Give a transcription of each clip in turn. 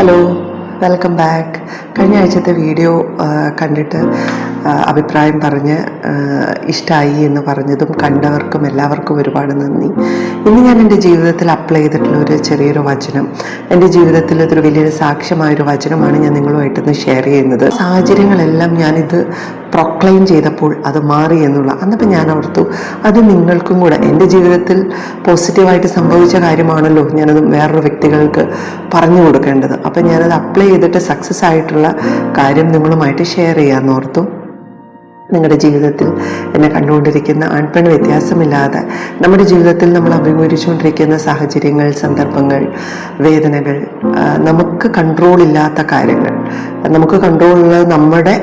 Hello welcome back കഴിഞ്ഞ ആഴ്ചത്തെ video കണ്ടിട്ട് അഭിപ്രായം പറഞ്ഞ് ഇഷ്ടമായി എന്ന് പറഞ്ഞതും കണ്ടവർക്കും എല്ലാവർക്കും ഒരുപാട് നന്ദി. ഇന്ന് ഞാൻ എന്റെ ജീവിതത്തിൽ അപ്ലൈ ചെയ്തിട്ടുള്ള ഒരു ചെറിയൊരു വചനം. എന്റെ ജീവിതത്തിൽ ഇതൊരു വലിയൊരു സാക്ഷ്യമായൊരു വചനമാണ് ഞാൻ നിങ്ങളുമായിട്ടൊന്ന് ഷെയർ ചെയ്യുന്നത്. സാഹചര്യങ്ങളെല്ലാം ഞാനിത് പ്രൊക്ലെയിം ചെയ്തപ്പോൾ അത് മാറി എന്നുള്ള അന്നപ്പോൾ ഞാൻ ഓർത്തു അത് നിങ്ങൾക്കും കൂടെ എന്റെ ജീവിതത്തിൽ പോസിറ്റീവായിട്ട് സംഭവിച്ച കാര്യമാണല്ലോ ഞാനത് വേറൊരു വ്യക്തികൾക്ക് പറഞ്ഞു കൊടുക്കേണ്ടത്. അപ്പം ഞാനത് അപ്ലൈ ചെയ്തിട്ട് സക്സസ് ആയിട്ടുള്ള കാര്യം നിങ്ങളുമായിട്ട് ഷെയർ ചെയ്യാമെന്ന് ഓർത്തു. നിങ്ങളുടെ ജീവിതത്തിൽ എന്നെ കണ്ടുകൊണ്ടിരിക്കുന്ന ആൺപെൺ വ്യത്യാസമില്ലാതെ നമ്മുടെ ജീവിതത്തിൽ നമ്മൾ അഭിമുഖീകരിച്ചുകൊണ്ടിരിക്കുന്ന സാഹചര്യങ്ങൾ സന്ദർഭങ്ങൾ വേദനകൾ നമുക്ക് കൺട്രോൾ ഇല്ലാത്ത കാര്യങ്ങൾ. നമുക്ക് കൺട്രോൾ ഉള്ളത് നമ്മുടെ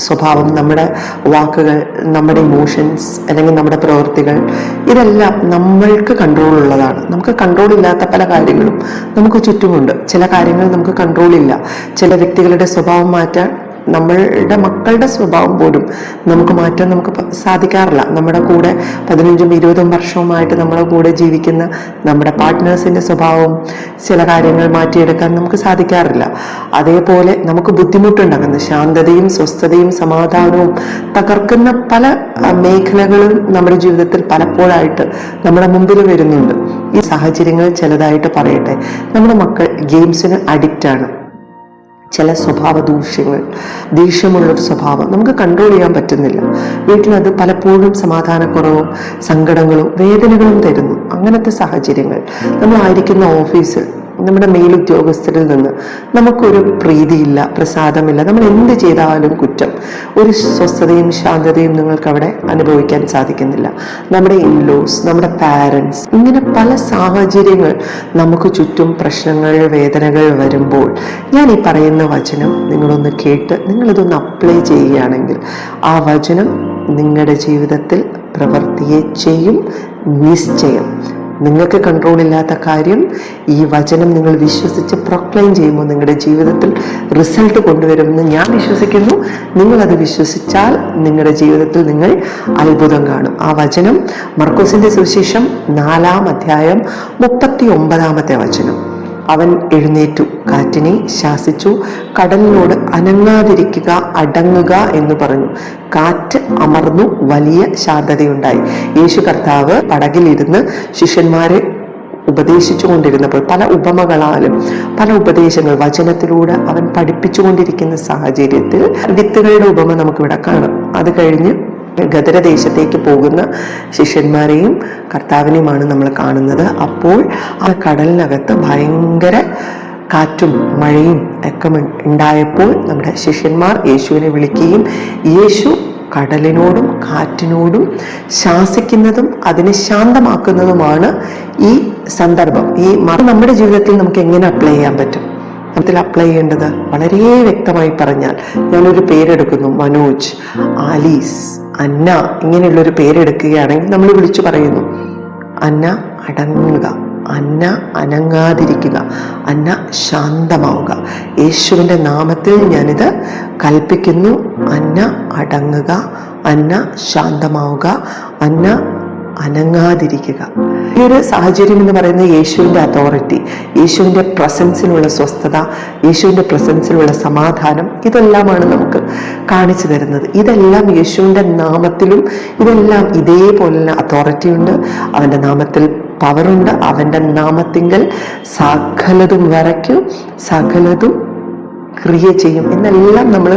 സ്വഭാവം നമ്മുടെ വാക്കുകൾ നമ്മുടെ ഇമോഷൻസ് അല്ലെങ്കിൽ നമ്മുടെ പ്രവൃത്തികൾ ഇതെല്ലാം നമ്മൾക്ക് കൺട്രോൾ ഉള്ളതാണ്. നമുക്ക് കൺട്രോൾ ഇല്ലാത്ത പല കാര്യങ്ങളും നമുക്ക് ചുറ്റുമുണ്ട്. ചില കാര്യങ്ങൾ നമുക്ക് കൺട്രോൾ ഇല്ല. ചില വ്യക്തികളുടെ സ്വഭാവം മാറ്റാൻ നമ്മളുടെ മക്കളുടെ സ്വഭാവം പോലും നമുക്ക് മാറ്റാൻ നമുക്ക് സാധിക്കാറില്ല. നമ്മുടെ കൂടെ പതിനഞ്ചും ഇരുപതും വർഷവുമായിട്ട് നമ്മുടെ കൂടെ ജീവിക്കുന്ന നമ്മുടെ പാർട്ട്നേഴ്സിന്റെ സ്വഭാവം ചില കാര്യങ്ങൾ മാറ്റിയെടുക്കാൻ നമുക്ക് സാധിക്കാറില്ല. അതേപോലെ നമുക്ക് ബുദ്ധിമുട്ടുണ്ടാകുന്ന. ശാന്തതയും സ്വസ്ഥതയും സമാധാനവും തകർക്കുന്ന പല മേഖലകളും നമ്മുടെ ജീവിതത്തിൽ പലപ്പോഴായിട്ട് നമ്മുടെ മുമ്പിൽ വരുന്നുണ്ട്. ഈ സാഹചര്യങ്ങൾ ചിലതായിട്ട് പറയട്ടെ നമ്മുടെ മക്കൾ ഗെയിംസിന് അഡിക്റ്റ് ആണ്. ചില സ്വഭാവ ദൂഷ്യങ്ങൾ ദേഷ്യമുള്ളൊരു സ്വഭാവം നമുക്ക് കൺട്രോൾ ചെയ്യാൻ പറ്റുന്നില്ല. വീട്ടിലത് പലപ്പോഴും സമാധാനക്കുറവും സങ്കടങ്ങളും വേദനകളും തരുന്നു. അങ്ങനത്തെ സാഹചര്യങ്ങൾ. നമ്മളായിരിക്കുന്ന ഓഫീസിൽ നമ്മുടെ മേലുദ്യോഗസ്ഥരിൽ നിന്ന് നമുക്കൊരു പ്രീതിയില്ല പ്രസാദമില്ല. നമ്മൾ എന്ത് ചെയ്താലും കുറ്റം. ഒരു സ്വസ്ഥതയും ശാന്തതയും നിങ്ങൾക്ക് അവിടെ അനുഭവിക്കാൻ സാധിക്കുന്നില്ല. നമ്മുടെ ഇൻലോസ് നമ്മുടെ പാരൻസ് ഇങ്ങനെ പല സാഹചര്യങ്ങൾ നമുക്ക് ചുറ്റും പ്രശ്നങ്ങൾ വേദനകൾ വരുമ്പോൾ ഞാൻ ഈ പറയുന്ന വചനം നിങ്ങളൊന്ന് കേട്ട് നിങ്ങളിതൊന്ന് അപ്ലൈ ചെയ്യുകയാണെങ്കിൽ ആ വചനം നിങ്ങളുടെ ജീവിതത്തിൽ പ്രവർത്തിയെ ചെയ്യും നിശ്ചയം. നിങ്ങൾക്ക് കൺട്രോൾ ഇല്ലാത്ത കാര്യം ഈ വചനം നിങ്ങൾ വിശ്വസിച്ച് പ്രൊക്ലൈം ചെയ്യുമ്പോൾ നിങ്ങളുടെ ജീവിതത്തിൽ റിസൾട്ട് കൊണ്ടുവരുമെന്ന് ഞാൻ വിശ്വസിക്കുന്നു. നിങ്ങളത് വിശ്വസിച്ചാൽ നിങ്ങളുടെ ജീവിതത്തിൽ നിങ്ങൾ അത്ഭുതം കാണും. ആ വചനം മർക്കോസിന്റെ സുവിശേഷം നാലാം അധ്യായം മുപ്പത്തി ഒമ്പതാമത്തെ വചനം. അവൻ എഴുന്നേറ്റു. കാറ്റിനെ ശാസിച്ചു കടലിനോട് അനങ്ങാതിരിക്കുക അടങ്ങുക എന്ന് പറഞ്ഞു. കാറ്റ് അമർന്നു വലിയ ശാന്തതയുണ്ടായി. യേശു കർത്താവ് പടകിലിരുന്ന് ശിഷ്യന്മാരെ ഉപദേശിച്ചു കൊണ്ടിരുന്നപ്പോൾ പല ഉപമകളാലും പല ഉപദേശങ്ങൾ വചനത്തിലൂടെ അവൻ പഠിപ്പിച്ചുകൊണ്ടിരിക്കുന്ന സാഹചര്യത്തിൽ വിത്തുകളുടെ ഉപമ നമുക്കിവിടെ കാണാം. അത് കഴിഞ്ഞ് ഗദരദേശത്തേക്ക് പോകുന്ന ശിഷ്യന്മാരെയും കർത്താവിനെയുമാണ് നമ്മൾ കാണുന്നത്. അപ്പോൾ ആ കടലിനകത്ത് ഭയങ്കര കാറ്റും മഴയും ഒക്കെ ഉണ്ടായപ്പോൾ നമ്മുടെ ശിഷ്യന്മാർ യേശുവിനെ വിളിക്കുകയും യേശു കടലിനോടും കാറ്റിനോടും ശാസിക്കുന്നതും അതിനെ ശാന്തമാക്കുന്നതുമാണ് ഈ സന്ദർഭം. ഈ നമ്മുടെ ജീവിതത്തിൽ നമുക്ക് എങ്ങനെ അപ്ലൈ ചെയ്യാൻ പറ്റും? അതിൽ അപ്ലൈ ചെയ്യേണ്ടത് വളരെ വ്യക്തമായി പറഞ്ഞാൽ ഞാനൊരു പേരെടുക്കുന്നു മനോജ് ആലീസ് അന്ന ഇങ്ങനെയുള്ളൊരു പേരെടുക്കുകയാണെങ്കിൽ നമ്മൾ വിളിച്ചു പറയുന്നു അന്ന അടങ്ങുക. അന്ന അനങ്ങാതിരിക്കുക അന്ന ശാന്തമാവുക. യേശുവിന്റെ നാമത്തിൽ ഞാനിത് കൽപ്പിക്കുന്നു. അന്ന അടങ്ങുക അന്ന ശാന്തമാവുക അന്ന അനങ്ങാതിരിക്കുക. ഈ ഒരു സാഹചര്യം എന്ന് പറയുന്നത് യേശുവിന്റെ അതോറിറ്റി യേശുവിന്റെ പ്രസൻസിലുള്ള സ്വസ്ഥത യേശുവിന്റെ പ്രസൻസിലുള്ള സമാധാനം ഇതെല്ലാമാണ് നമുക്ക് കാണിച്ചു തരുന്നത്. ഇതെല്ലാം യേശുവിന്റെ നാമത്തിലും ഇതെല്ലാം ഇതേപോലെ അതോറിറ്റി ഉണ്ട്. അവന്റെ നാമത്തിൽ പവറുണ്ട്. അവന്റെ നാമത്തിങ്കൽ സകലതും വരയ്ക്കും സകലതും ക്രിയ ചെയ്യും എന്നെല്ലാം നമ്മൾ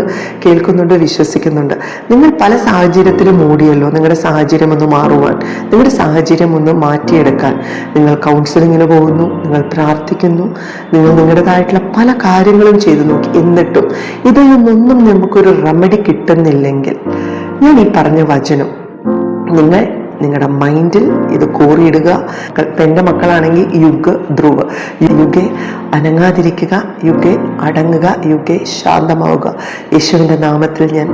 കേൾക്കുന്നുണ്ട് വിശ്വസിക്കുന്നുണ്ട്. നിങ്ങൾ പല സാഹചര്യത്തിലും ഓടിയല്ലോ. നിങ്ങളുടെ സാഹചര്യം ഒന്ന് മാറുവാൻ നിങ്ങളുടെ സാഹചര്യം ഒന്ന് മാറ്റിയെടുക്കാൻ. നിങ്ങൾ കൗൺസിലിങ്ങിന് പോകുന്നു നിങ്ങൾ പ്രാർത്ഥിക്കുന്നു നിങ്ങൾ നിങ്ങളുടേതായിട്ടുള്ള പല കാര്യങ്ങളും ചെയ്തു നോക്കി. എന്നിട്ടും ഇതിൽ നിന്നൊന്നും നമുക്കൊരു റെമഡി കിട്ടുന്നില്ലെങ്കിൽ ഞാൻ ഈ പറഞ്ഞ വചനം നിങ്ങൾ നിങ്ങളുടെ മൈൻഡിൽ ഇത് കോറിയിടുക. എന്റെ മക്കളാണെങ്കിൽ യുഗ് ധ്രുവ്. യുഗെ അനങ്ങാതിരിക്കുക യുഗെ അടങ്ങുക യുഗെ ശാന്തമാവുക. യേശുവിന്റെ നാമത്തിൽ ഞാൻ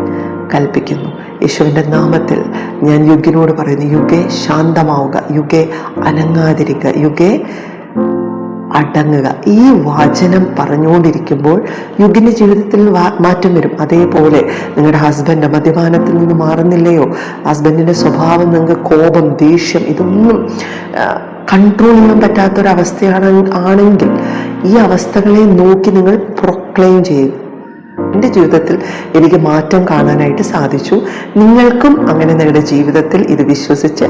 കൽപ്പിക്കുന്നു. യേശുവിന്റെ നാമത്തിൽ ഞാൻ യുഗിനോട് പറയുന്നു യുഗെ ശാന്തമാവുക യുഗെ അനങ്ങാതിരിക്കുക യുഗെ അടങ്ങുക. ഈ വചനം പറഞ്ഞുകൊണ്ടിരിക്കുമ്പോൾ യുഗിന്റെ ജീവിതത്തിൽ മാറ്റം വരും. അതേപോലെ നിങ്ങളുടെ ഹസ്ബൻഡ് മദ്യപാനത്തിൽ നിന്ന് മാറുന്നില്ലയോ? ഹസ്ബൻഡിന്റെ സ്വഭാവം നിങ്ങൾക്ക് കോപം ദേഷ്യം ഇതൊന്നും കൺട്രോൾ ചെയ്യാൻ പറ്റാത്തൊരവസ്ഥയാണ് ആണെങ്കിൽ ഈ അവസ്ഥകളെ നോക്കി നിങ്ങൾ പ്രൊക്ലെയിം ചെയ്യുക. എന്റെ ജീവിതത്തിൽ എനിക്ക് മാറ്റം കാണാനായിട്ട് സാധിച്ചു. നിങ്ങൾക്കും അങ്ങനെ നിങ്ങളുടെ ജീവിതത്തിൽ ഇത് വിശ്വസിച്ച്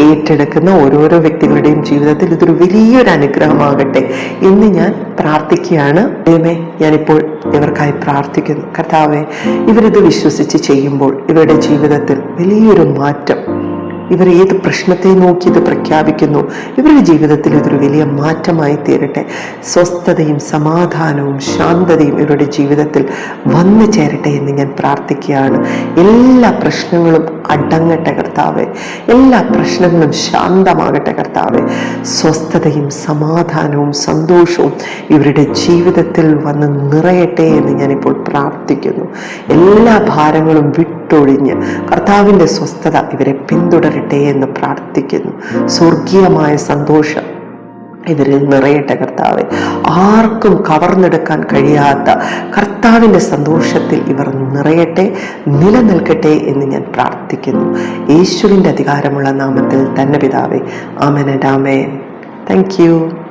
ഏറ്റെടുക്കുന്ന ഓരോരോ വ്യക്തികളുടെയും ജീവിതത്തിൽ ഇതൊരു വലിയൊരു അനുഗ്രഹമാകട്ടെ എന്ന് ഞാൻ പ്രാർത്ഥിക്കുകയാണ്. ദൈവമേ ഞാനിപ്പോൾ ഇവർക്കായി പ്രാർത്ഥിക്കുന്നു. കർത്താവെ ഇവരിത് വിശ്വസിച്ച് ചെയ്യുമ്പോൾ ഇവരുടെ ജീവിതത്തിൽ വലിയൊരു മാറ്റം ഇവർ ഏത് പ്രശ്നത്തെ നോക്കി ഇത് പ്രഖ്യാപിക്കുന്നു? ഇവരുടെ ജീവിതത്തിൽ ഇതൊരു വലിയ മാറ്റമായി തീരട്ടെ. സ്വസ്ഥതയും സമാധാനവും ശാന്തതയും ഇവരുടെ ജീവിതത്തിൽ വന്നു ചേരട്ടെ എന്ന് ഞാൻ പ്രാർത്ഥിക്കുകയാണ്. എല്ലാ പ്രശ്നങ്ങളും അടങ്ങട്ടെ കർത്താവെ. എല്ലാ പ്രശ്നങ്ങളും ശാന്തമാകട്ടെ കർത്താവെ. സ്വസ്ഥതയും സമാധാനവും സന്തോഷവും ഇവരുടെ ജീവിതത്തിൽ വന്ന് നിറയട്ടെ എന്ന് ഞാനിപ്പോൾ പ്രാർത്ഥിക്കുന്നു. എല്ലാ ഭാരങ്ങളും വിട്ടൊഴിഞ്ഞ് കർത്താവിന്റെ സ്വസ്ഥത ഇവരെ പിന്തുടരട്ടെ എന്ന് പ്രാർത്ഥിക്കുന്നു. സ്വർഗീയമായ സന്തോഷം ഇതിൽ നിറയട്ടെ കർത്താവെ ആർക്കും കവർന്നെടുക്കാൻ കഴിയാത്ത കർത്താവിന്റെ സന്തോഷത്തിൽ ഇവർ നിറയട്ടെ നിലനിൽക്കട്ടെ എന്ന് ഞാൻ പ്രാർത്ഥിക്കുന്നു. യേശുവിന്റെ അധികാരമുള്ള നാമത്തിൽ തന്നെ പിതാവേ ആമന ഡാമേൻ താങ്ക് യു